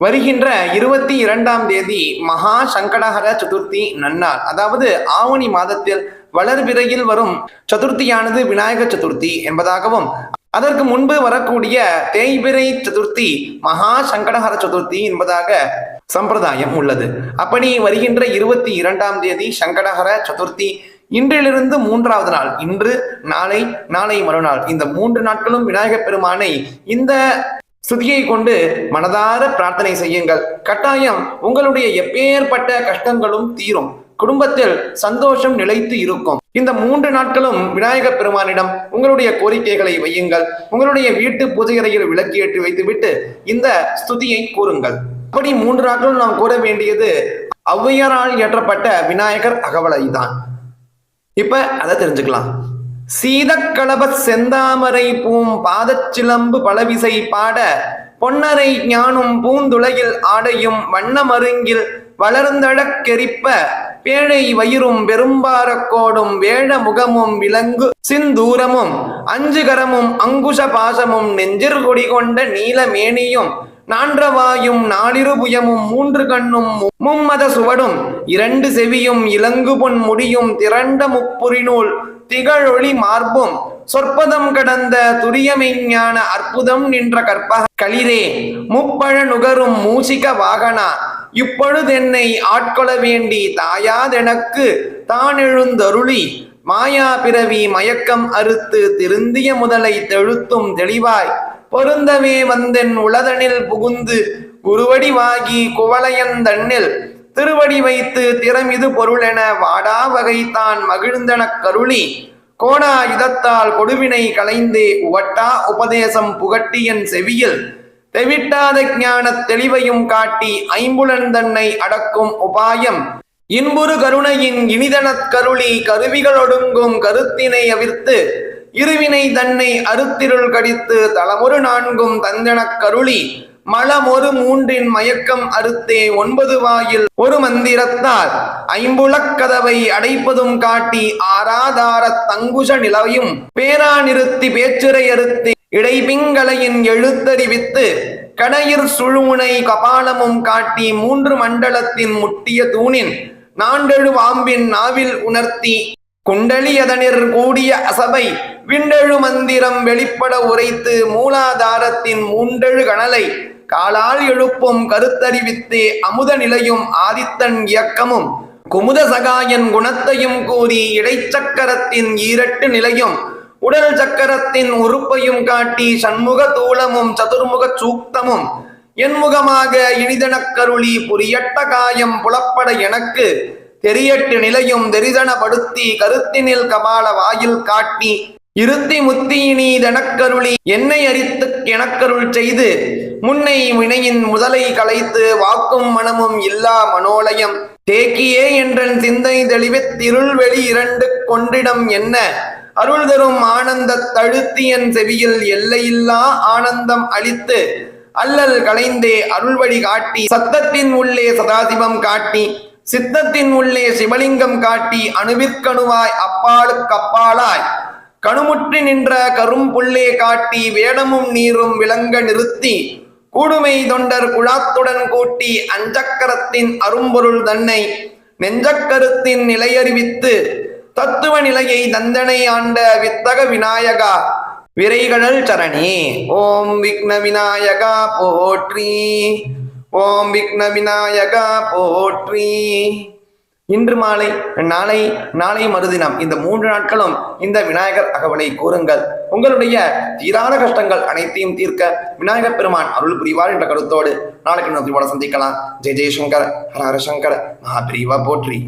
வருகின்ற இருபத்தி இரண்டாம் தேதி மகா சங்கடஹர சதுர்த்தி நன்னாள். அதாவது ஆவணி மாதத்தில் வளர்பிறையில் வரும் சதுர்த்தியானது விநாயக சதுர்த்தி என்பதாகவும் அதற்கு முன்பு வரக்கூடிய தேய்பிரை சதுர்த்தி மகா சங்கடஹர சதுர்த்தி என்பதாக சம்பிரதாயம் உள்ளது. அப்படி வருகின்ற இருபத்தி இரண்டாம் தேதி சங்கடஹர சதுர்த்தி இன்றிலிருந்து மூன்றாவது நாள் இன்று நாளை நாளை மறுநாள் இந்த மூன்று நாட்களும் விநாயகப் பெருமானை இந்த ஸ்துதியை கொண்டு மனதார பிரார்த்தனை செய்யுங்கள். கட்டாயம் உங்களுடைய எப்பேற்பட்ட கஷ்டங்களும் தீரும். குடும்பத்தில் சந்தோஷம் நிலைத்து இருக்கும். இந்த மூன்று நாட்களும் விநாயகப் பெருமானிடம் உங்களுடைய கோரிக்கைகளை வையுங்கள். உங்களுடைய வீட்டு பூஜை அறையில் விளக்கு வைத்துவிட்டு இந்த ஸ்துதியை கூறுங்கள். அப்படி மூன்று நாட்களும் நாம் கூற வேண்டியது ஔவையாரால் இயற்றப்பட்ட விநாயகர் அகவலை தான் இப்ப அதை தெரிஞ்சுக்கலாம். சீதக்களப செந்தாமரை பூம் பாதச்சிலம்பு பலவிசை பாட பொன்னரை ஞானும் பூந்துளையில் ஆடையும் வண்ணமருங்கில் வளர்ந்தழக்கெரிப்ப பேழை வயிறும் பெரும்பாரக்கோடும் வேழ முகமும் விலங்கு சிந்தூரமும் அஞ்சுகரமும் அங்குஷ பாசமும் நெஞ்சிற் கொடி கொண்ட நீலமேனியும் நான்றவாயும் நாளிருபுயமும் மூன்று கண்ணும் மும்மத சுவடும் இரண்டு செவியும் இலங்கு பொன் முடியும் திரண்ட முப்புரிநூல் திகழொளி மார்பும் சொற்பதம் கடந்த துரியமெஞ்ஞான அற்புதம் நின்ற கற்பக களிரே முப்பழ நுகரும் மூசிக வாகனா இப்பொழுதென்னை ஆட்கொள்ள வேண்டி தாயாதெனக்கு தான் எழுந்தருளி மாயா பிறவி மயக்கம் அறுத்து திருந்திய முதலை தெழுத்தும் தெளிவாய் பொருந்தவே வந்தென் உளதனில் புகுந்து குருவடிவாகி குவளையந்தண்ணில் திருவடி வைத்து திறமிது பொருளென வாடா வகை தான் மகிழ்ந்தனக் கருளி. கோடா யுதத்தால் கொடுவினை களைந்து உவட்டா உபதேசம் புகட்டியன் செவியில். தெவிட்டாத ஞானத் தெளிவையும் காட்டி ஐம்புலன் தன்னை அடக்கும் உபாயம். இன்புறு கருணையின் இனிதனத் கருளி கருவிகளொடுங்கும் கருத்தினை அவிர்த்து இருவினை தன்னை அறுத்திருள் கடித்து தலமுறு நான்கும் தந்தனக் கருளி. மலமொரு மூன்றின் மயக்கம் அறுத்தே ஒன்பது வாயில் ஒரு மந்திரத்தால் ஐம்புலக் கதவை அடைப்பதும் காட்டி ஆராதார தங்குஷ நிலவையும் பேரா நிறுத்தி பேச்சுரை அறுத்தி இடைபிங்களையின் எழுத்தறிவித்து கடையிற் சுழுமுனை கபாலமும் காட்டி மூன்று மண்டலத்தின் முட்டிய தூணின் நாண்டெழு வாம்பின் நாவில் உணர்த்தி குண்டலியதனிற் கூடிய அசபை விண்டெழு மந்திரம் வெளிப்பட உரைத்து மூலாதாரத்தின் மூண்டெழு கணலை காலால் எழுப்பும் கருத்தறிவித்தே அமுத நிலையும் ஆதித்தன் இயக்கமும் குமுத சகாயன் குணத்தையும் கூறி இடைச்சக்கரத்தின் ஈரட்டு நிலையும் உடல் சக்கரத்தின் உறுப்பையும் காட்டி சண்முக தூளமும் சதுர்முக சூக்தமும் என்முகமாக இனிதனக்கருளி புரியட்ட காயம் புலப்பட எனக்கு தெரியட்டு நிலையும் தெரிதனப்படுத்தி கருத்தினில் கபால வாயில் காட்டி இருத்தி முத்தியினி தனக்கருளி என்னை அறித்து எனக்கருள் செய்து முன்னை வினையின் முதலை கலைத்து வாக்கும் மனமும் இல்லா மனோலயம். தேக்கியே என்றன் சிந்தை தெளிவித் திருள்வெளி இரண்டு கொண்டிடம் என்ன? அருள் தரும் ஆனந்த தழுத்தியன் செவியில் எல்லையில்லா ஆனந்தம் அளித்து அல்லல் களைந்தே அருள்வழி காட்டி சத்தத்தின் உள்ளே சதாசிவம் காட்டி சித்தத்தின் உள்ளே சிவலிங்கம் காட்டி அணுவிற்கணுவாய் அப்பாலுக்கப்பாலாய் கணுமுற்றி நின்ற கரும்புள்ளே காட்டி வேடமும் நீரும் விளங்க நிறுத்தி கூடுமை தொண்டர் குழாத்துடன் கூட்டி அஞ்சக்கரத்தின் அரும்பொருள் தன்னை நெஞ்சக்கருத்தின் நிலையறிவித்து தத்துவ நிலையை தந்தனை ஆண்ட வித்தக விநாயகா விரைகடல் சரணே. ஓம் விக்ன விநாயகா போற்றி. ஓம் விக்ன விநாயகா போற்றி. இன்று மாலை நாளை நாளை மறுதினம் இந்த மூன்று நாட்களும் இந்த விநாயகர் அகவலை கூறுங்கள். உங்களுடைய தீராத கஷ்டங்கள் அனைத்தையும் தீர்க்க விநாயகர் பெருமான் அருள் புரிவார் என்ற கருத்தோடு நாளைக்கு நோக்கி சந்திக்கலாம். ஜெய் ஜெய்சங்கர் ஹர மகாபிரிவா போற்றி.